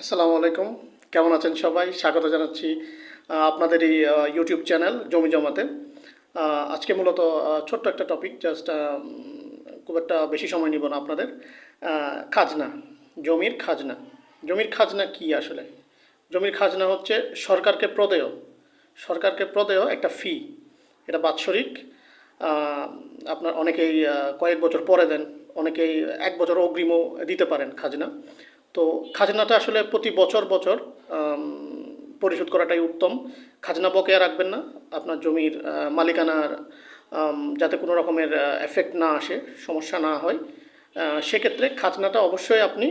আসসালামু আলাইকুম। কেমন আছেন সবাই? স্বাগত জানাচ্ছি আপনাদের এই ইউটিউব চ্যানেল জমি জমাতে। আজকে মূলত ছোট্ট একটা টপিক জাস্ট খুব একটা বেশি সময় নিব না আপনাদের। খাজনা, জমির খাজনা। জমির খাজনা কি আসলে? জমির খাজনা হচ্ছে সরকারকে প্রদেয়। সরকারকে প্রদেয় একটা ফি এটা বাৎসরিক। আপনার অনেকেই কয়েক বছর পরে দেন, অনেকেই এক বছর অগ্রিমও দিতে পারেন খাজনা। তো খাজনাটা আসলে প্রতি বছর বছর পরিশোধ করাটাই উত্তম। খাজনা বকেয়া রাখবেন না। আপনার জমির মালিকানার যাতে কোনো রকমের এফেক্ট না আসে, সমস্যা না হয়। সেক্ষেত্রে খাজনাটা অবশ্যই আপনি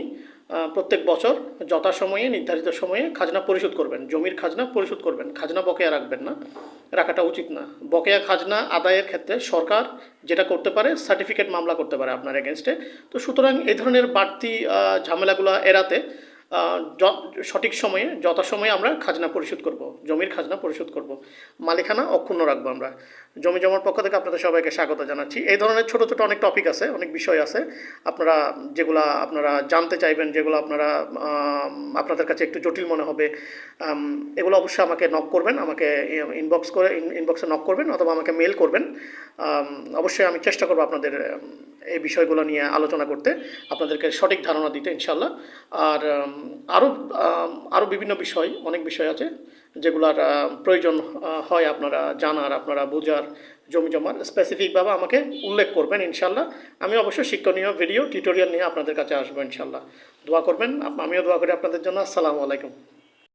প্রত্যেক বছর যথাসময়ে, নির্ধারিত সময়ে খাজনা পরিশোধ করবেন। জমির খাজনা পরিশোধ করবেন। খাজনা বকেয়া রাখবেন না। রাখাটা উচিত না। বকেয়া খাজনা আদায়ের ক্ষেত্রে সরকার যেটা করতে পারে সার্টিফিকেট মামলা করতে পারে আপনার এগেনস্টে তো সুতরাং এই ধরনের বাড়তি ঝামেলাগুলো এড়াতে সঠিক সময়ে, যথাসময়ে আমরা খাজনা পরিশোধ করব, জমির খাজনা পরিশোধ করব। মালিকানা অক্ষুণ্ণ রাখব আমরা। জমি জমার পক্ষ থেকে আপনাদের সবাইকে স্বাগত জানাচ্ছি। এই ধরনের ছোট ছোট অনেক টপিক আছে, অনেক বিষয় আছে। আপনারা যেগুলা আপনারা জানতে চাইবেন, যেগুলো আপনারা আপনাদের কাছে একটু জটিল মনে হবে এগুলো অবশ্যই আমাকে নক করবেন, আমাকে ইনবক্স করে ইনবক্সে নক করবেন, অথবা আমাকে মেল করবেন। অবশ্যই আমি চেষ্টা করব আপনাদের এই বিষয়গুলো নিয়ে আলোচনা করতে, আপনাদেরকে সঠিক ধারণা দিতে ইনশাল্লাহ আর আরও আরও বিভিন্ন বিষয়, অনেক বিষয় আছে, যেগুলার প্রয়োজন হয় আপনারা জানার, আপনারা বোঝার, জমি জমার স্পেসিফিকভাবে আমাকে উল্লেখ করবেন ইনশাল্লাহ আমি অবশ্যই শিক্ষণীয় ভিডিও টিউটোরিয়াল নিয়ে আপনাদের কাছে আসব ইনশাল্লাহ দোয়া করবেন আমিও দোয়া করি আপনাদের জন্য। আসসালামু আলাইকুম।